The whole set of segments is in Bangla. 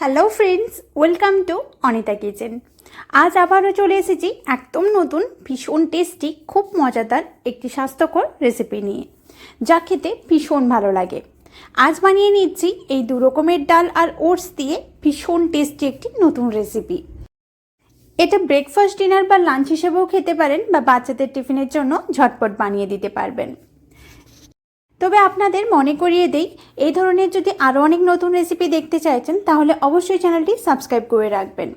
Hello friends welcome to Anita kitchen আজ আবারও চলে এসেছি একদম নতুন, ভীষণ টেস্টি খুব মজাদার একটি স্বাস্থ্যকর রেসিপি নিয়ে, যা খেতে ভীষণ ভালো লাগে। আজ বানিয়ে নিচ্ছি এই দু রকমের ডাল আর ওটস দিয়ে ভীষণ টেস্টি একটি নতুন রেসিপি এটা ব্রেকফাস্ট ডিনার বা লাঞ্চ হিসেবেও খেতে পারেন বা বাচ্চাদের টিফিনের জন্য ঝটপট বানিয়ে দিতে পারবেন। তবে আপনাদের মনে করিয়ে দেই, এই ধরনের যদি আরও অনেক নতুন রেসিপি দেখতে চাইছেন, তাহলে অবশ্যই চ্যানেলটি সাবস্ক্রাইব করে রাখবেন।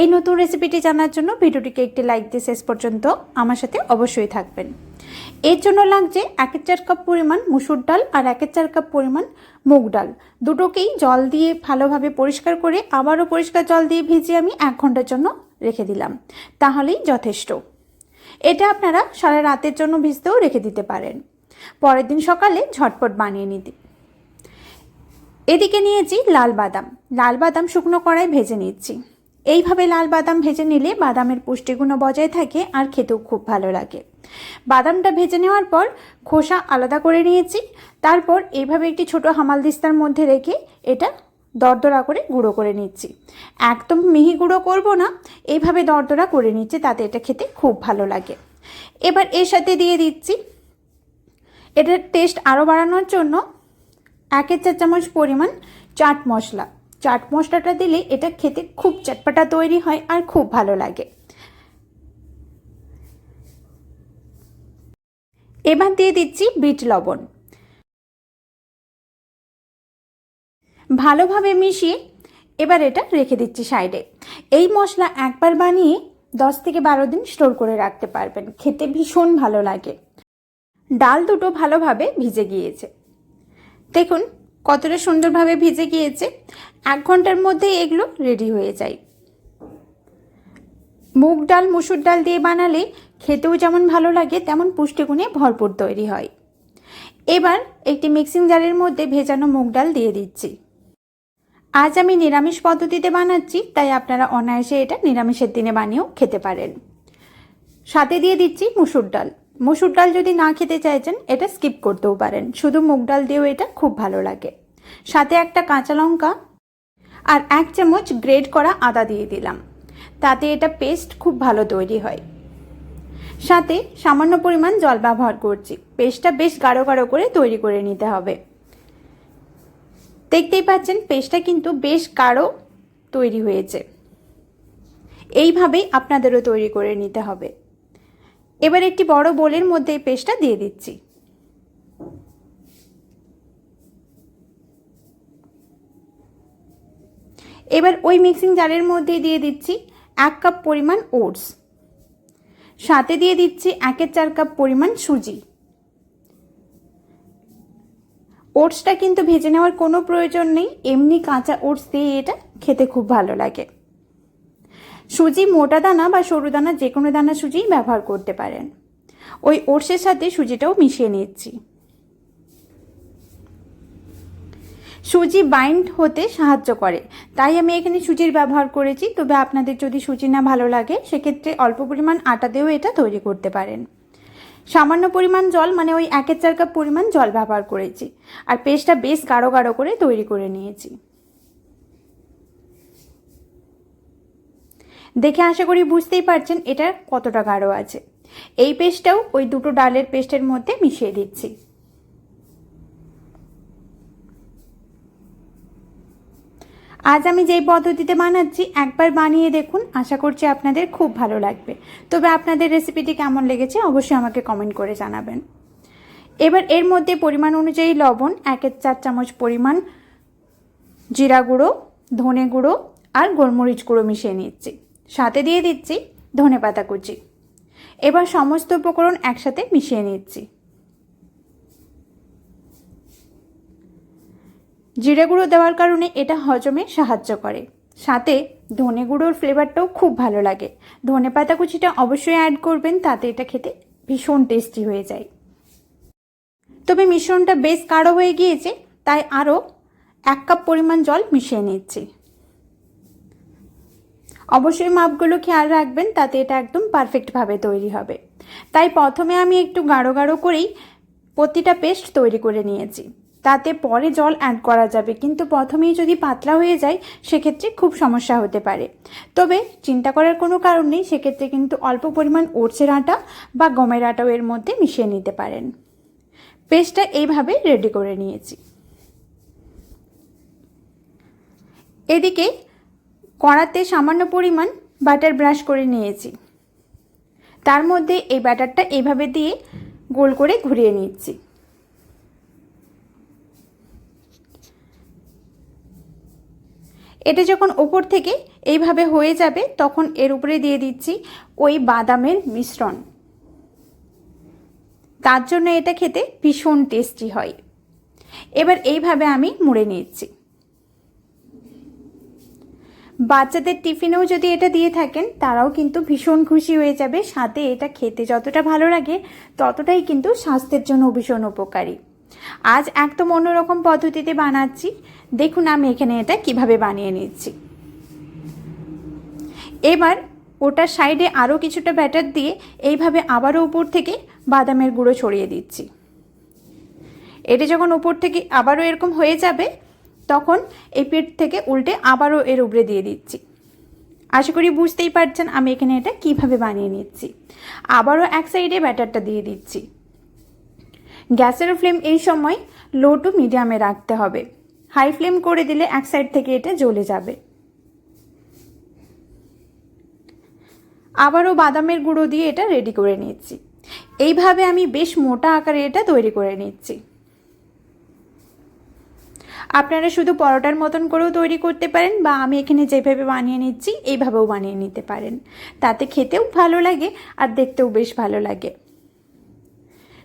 এই নতুন রেসিপিটি জানার জন্য ভিডিওটিকে একটি লাইক দিয়ে শেষ পর্যন্ত আমার সাথে অবশ্যই থাকবেন। এর জন্য লাগছে এক চার কাপ পরিমাণ মুসুর ডাল আর এক চার কাপ পরিমাণ মুগ ডাল। দুটোকেই জল দিয়ে ভালোভাবে পরিষ্কার করে আবারও পরিষ্কার জল দিয়ে ভিজিয়ে আমি এক ঘণ্টার জন্য রেখে দিলাম। তাহলেই যথেষ্ট। এটা আপনারা সারা রাতের জন্য ভিজতেও রেখে দিতে পারেন। পরের দিন সকালে ঝটপট বানিয়ে নিতে। এদিকে নিয়েছি লাল বাদাম। লাল বাদাম শুকনো কড়াই ভেজে নিচ্ছি। এইভাবে লাল বাদাম ভেজে নিলে বাদামের পুষ্টিগুণ বজায় থাকে আর খেতেও খুব ভালো লাগে। বাদামটা ভেজে নেওয়ার পর খোসা আলাদা করে নিয়েছি। তারপর এইভাবে একটি ছোট হামালদিস্তার মধ্যে রেখে এটা দরদরা করে গুঁড়ো করে নিচ্ছি। একদম মিহি গুঁড়ো করব না এইভাবে দরদরা করে নিচ্ছি তাতে এটা খেতে খুব ভালো লাগে। এবার এর সাথে দিয়ে দিচ্ছি এটার টেস্ট আরও বাড়ানোর জন্য একের চার চামচ পরিমাণ চাট মশলা। চাট মশলাটা দিলে এটা খেতে খুব চটপাটা তৈরি হয় আর খুব ভালো লাগে। এবার দিয়ে দিচ্ছি বিট লবণ। ভালোভাবে মিশিয়ে এবার এটা রেখে দিচ্ছি সাইডে। এই মশলা একবার বানিয়ে দশ থেকে বারো দিন স্টোর করে রাখতে পারবেন। খেতে ভীষণ ভালো লাগে। ডাল দুটো ভালোভাবে ভিজে গিয়েছে। দেখুন, কতটা সুন্দরভাবে ভিজে গিয়েছে। এক ঘণ্টার মধ্যেই এগুলো রেডি হয়ে যায়। মুগ ডাল, মুসুর ডাল দিয়ে বানালে খেতেও যেমন ভালো লাগে, তেমন পুষ্টিগুণে ভরপুর তৈরি হয়। এবার একটি মিক্সিং জারের মধ্যে ভেজানো মুগ ডাল দিয়ে দিচ্ছি। আজ আমি নিরামিষ পদ্ধতিতে বানাচ্ছি, তাই আপনারা অনায়াসে এটা নিরামিষের দিনে বানিয়েও খেতে পারেন। সাথে দিয়ে দিচ্ছি মুসুর ডাল। মুসুর ডাল যদি না খেতে চাইছেন, এটা স্কিপ করতেও পারেন। শুধু মুগ ডাল দিয়েও এটা খুব ভালো লাগে। সাথে একটা কাঁচা লঙ্কা আর এক চামচ গ্রেড করা আদা দিয়ে দিলাম। তাতে এটা পেস্ট খুব ভালো তৈরি হয়। সাথে সামান্য পরিমাণ জল ব্যবহার করছি। পেস্টটা বেশ গাঢ় গাঢ় করে তৈরি করে নিতে হবে। দেখতেই পাচ্ছেন পেস্টটা কিন্তু বেশ গাঢ় তৈরি হয়েছে। এইভাবেই আপনাদেরও তৈরি করে নিতে হবে। এবার একটি বড় বোলের মধ্যে এই পেস্টটা দিয়ে দিচ্ছি। এবার ওই মিক্সিং জারের মধ্যে দিয়ে দিচ্ছি এক কাপ পরিমাণ ওটস। সাথে দিয়ে দিচ্ছি একের চার কাপ পরিমাণ সুজি। ওটসটা কিন্তু ভেজে নেওয়ার কোনো প্রয়োজন নেই, এমনি কাঁচা ওটস দিয়ে এটা খেতে খুব ভালো লাগে। সুজি মোটা দানা বা সরু দানা, যে কোনো দানা সুজিই ব্যবহার করতে পারেন। ওই ওটসের সাথে সুজিটাও মিশিয়ে নিচ্ছি। সুজি বাইন্ড হতে সাহায্য করে। তাই আমি এখানে সুজির ব্যবহার করেছি। তবে আপনাদের যদি সুজি না ভালো লাগে, সেক্ষেত্রে অল্প পরিমাণ আটা দিয়েও এটা তৈরি করতে পারেন। সামান্য পরিমাণ জল মানে ওই একের চার কাপ পরিমাণ জল ব্যবহার করেছি। আর পেস্টটা বেশ গাঢ় গাঢ় করে তৈরি করে নিয়েছি। দেখে আশা করি বুঝতেই পারছেন এটা কতটা গাঢ় আছে। এই পেস্টটাও ওই দুটো ডালের পেস্টের মধ্যে মিশিয়ে দিচ্ছি। আজ আমি যেই পদ্ধতিতে বানাচ্ছি, একবার বানিয়ে দেখুন, আশা করছি আপনাদের খুব ভালো লাগবে। তবে আপনাদের রেসিপিটি কেমন লেগেছে অবশ্যই আমাকে কমেন্ট করে জানাবেন। এবার এর মধ্যে পরিমাণ অনুযায়ী লবণ, একের চার চামচ পরিমাণ জিরা গুঁড়ো, ধনে গুঁড়ো আর গোলমরিচ গুঁড়ো মিশিয়ে নিচ্ছি। সাথে দিয়ে দিচ্ছি ধনে পাতা কুচি। এবার সমস্ত উপকরণ একসাথে মিশিয়ে নিচ্ছি। জিরে গুঁড়ো দেওয়ার কারণে এটা হজমে সাহায্য করে। সাথে ধনে গুঁড়োর ফ্লেভারটাও খুব ভালো লাগে। ধনে পাতা কুচিটা অবশ্যই অ্যাড করবেন, তাতে এটা খেতে ভীষণ টেস্টি হয়ে যায়। তবে মিশ্রণটা বেশ গাঢ় হয়ে গিয়েছে, তাই আরও এক কাপ পরিমাণ জল মিশিয়ে নিচ্ছি। অবশ্যই মাপগুলো খেয়াল রাখবেন, তাতে এটা একদম পারফেক্টভাবে তৈরি হবে। তাই প্রথমে আমি একটু গাঢ় গাঢ় করেই প্রতিটা পেস্ট তৈরি করে নিয়েছি। তাতে পরে জল অ্যাড করা যাবে, কিন্তু প্রথমেই যদি পাতলা হয়ে যায়, সেক্ষেত্রে খুব সমস্যা হতে পারে। তবে চিন্তা করার কোনো কারণ নেই, সেক্ষেত্রে কিন্তু অল্প পরিমাণ ওটসের আটা বা গমের আটাও এর মধ্যে মিশিয়ে নিতে পারেন। পেস্টটা এইভাবে রেডি করে নিয়েছি। এদিকে কড়াতে সামান্য পরিমাণ বাটার ব্রাশ করে নিয়েছি। তার মধ্যে এই ব্যাটারটা এইভাবে দিয়ে গোল করে ঘুরিয়ে নিচ্ছি। এটা যখন ওপর থেকে এইভাবে হয়ে যাবে, তখন এর উপরে দিয়ে দিচ্ছি ওই বাদামের মিশ্রণ। তার জন্য এটা খেতে ভীষণ টেস্টি হয়। এবার এইভাবে আমি মুড়ে নিচ্ছি। বাচ্চাদের টিফিনেও যদি এটা দিয়ে থাকেন, তারাও কিন্তু ভীষণ খুশি হয়ে যাবে। সাথে এটা খেতে যতটা ভালো লাগে, ততটাই কিন্তু স্বাস্থ্যের জন্য ভীষণ উপকারী। আজ একদম অন্যরকম পদ্ধতিতে বানাচ্ছি। দেখুন আমি এখানে এটা কীভাবে বানিয়ে নিচ্ছি। এবার ওটার সাইডে আরও কিছুটা ব্যাটার দিয়ে এইভাবে আবারও উপর থেকে বাদামের গুঁড়ো ছড়িয়ে দিচ্ছি। এটা যখন উপর থেকে আবারও এরকম হয়ে যাবে তখন এই পিঠ থেকে উল্টে আবারও এর উপরে দিয়ে দিচ্ছি। আশা করি বুঝতেই পারছেন আমি এখানে এটা কীভাবে বানিয়ে নিচ্ছি। আবারও এক সাইডে ব্যাটারটা দিয়ে দিচ্ছি। গ্যাসের ফ্লেম এই সময় লো টু মিডিয়ামে রাখতে হবে। হাই ফ্লেম করে দিলে এক সাইড থেকে এটা জ্বলে যাবে। আবারও বাদামের গুঁড়ো দিয়ে এটা রেডি করে নিচ্ছি। এইভাবে আমি বেশ মোটা আকারে এটা তৈরি করে নিচ্ছি। আপনারা শুধু পরোটার মতন করেও তৈরি করতে পারেন বা আমি এখানে যেভাবে বানিয়ে নিচ্ছি, এইভাবেও বানিয়ে নিতে পারেন। তাতে খেতেও ভালো লাগে আর দেখতেও বেশ ভালো লাগে।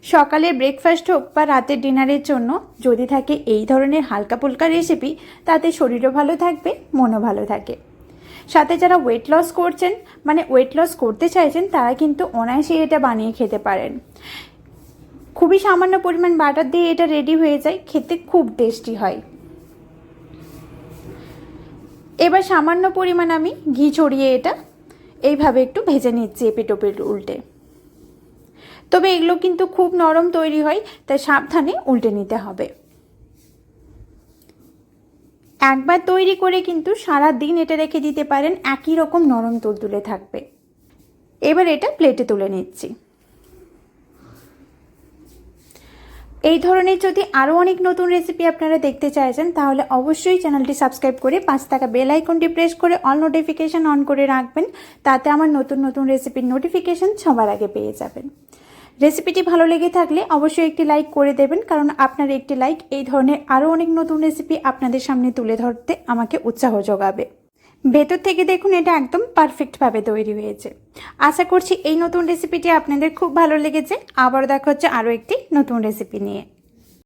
সকালে ব্রেকফাস্ট হোক বা রাতের ডিনারের জন্য যদি থাকে এই ধরনের হালকা ফুলকা রেসিপি তাতে শরীরও ভালো থাকবে, মনও ভালো থাকে। সাথে যারা ওয়েট লস করছেন মানে ওয়েট লস করতে চাইছেন, তারা কিন্তু অনায়াসে এটা বানিয়ে খেতে পারেন। খুবই সামান্য পরিমাণ বাটার দিয়ে এটা রেডি হয়ে যায়, খেতে খুব টেস্টি হয়। এবার সামান্য পরিমাণ আমি ঘি ছড়িয়ে এটা এইভাবে একটু ভেজে নিচ্ছি এপিট ওপিট উল্টে। তবে এগুলো কিন্তু খুব নরম তৈরি হয়, তাই সাবধানে উল্টে নিতে হবে। একবার তৈরি করে কিন্তু সারা দিন এটা রেখে দিতে পারেন, একই রকম নরম তুলতুলে থাকবে। এবার এটা প্লেটে তুলে নিচ্ছি। এই ধরনের যদি আরও অনেক নতুন রেসিপি আপনারা দেখতে চাইছেন, তাহলে অবশ্যই চ্যানেলটি সাবস্ক্রাইব করে পাঁচ টাকা বেল আইকনটি প্রেস করে অল নোটিফিকেশান অন করে রাখবেন, তাতে আমার নতুন নতুন রেসিপির নোটিফিকেশান সবার আগে পেয়ে যাবেন। রেসিপিটি ভালো লেগে থাকলে অবশ্যই একটি লাইক করে দেবেন, কারণ আপনার একটি লাইক এই ধরনের আরও অনেক নতুন রেসিপি আপনাদের সামনে তুলে ধরতে আমাকে উৎসাহ যোগাবে। ভেতর থেকে দেখুন এটা একদম পারফেক্টভাবে তৈরি হয়েছে। আশা করছি এই নতুন রেসিপিটি আপনাদের খুব ভালো লেগেছে। আবার দেখা হচ্ছে আরও একটি নতুন রেসিপি নিয়ে।